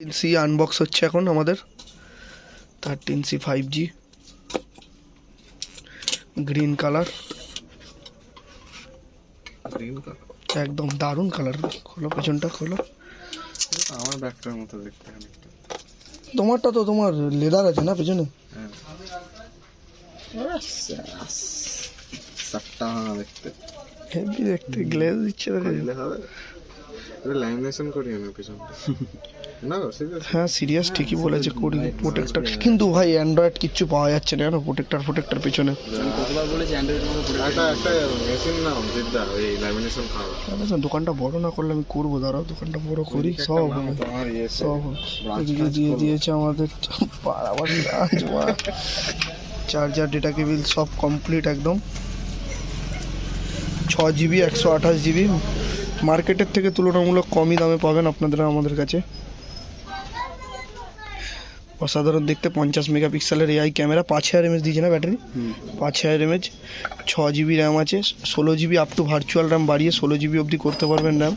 C unbox হচ্ছে এখন আমাদের। Thirteen C five G green colour একদম দারুণ কালার খোলো পেছনটা খোলো। আমার ব্যাগটার মতো দেখতে তোমারটা তো তোমার লেদার আছে না পেছনে? হ্যাঁ। সাতটা দেখতে। হেভি দেখতে গ্লেজ দিচ্ছে ল্যামিনেশন করি আমি পিছনটা। না হ্যাঁ সিরিয়াস ঠিকই বলেছে করি প্রোটেক্টর কিন্তু ভাই অ্যান্ড্রয়েড কিচ্ছু পাওয়া যাচ্ছে না জানো? প্রোটেক্টর প্রোটেক্টর পেছনে। একটা একটা মেশিন নাও জিদ্দা ওই ল্যামিনেশন খাওয়া। দোকানটা বড় না করলে আমি করব দাঁড়াও দোকানটা বড় করি সব হবে ইয়ে সব। এদিকে দিয়ে দিয়েছে আমাদের চার্জার ডেটা কেবিল সব কমপ্লিট একদম। ছ জিবি একশো আঠাশ জিবি মার্কেটের থেকে তুলনামূলক কমই দামে পাবেন আপনাদের আমাদের কাছে। অসাধারণ দেখতে পঞ্চাশ মেগাপিক্সেলের এআই ক্যামেরা পাঁচ হাজার এমএচ দিয়েছে না ব্যাটারি? পাঁচ হাজার এমএচ ছ জিবি র্যাম আছে ষোলো GB up to virtual RAM বাড়িয়ে ষোলো জিবি অবধি করতে পারবেন র্যাম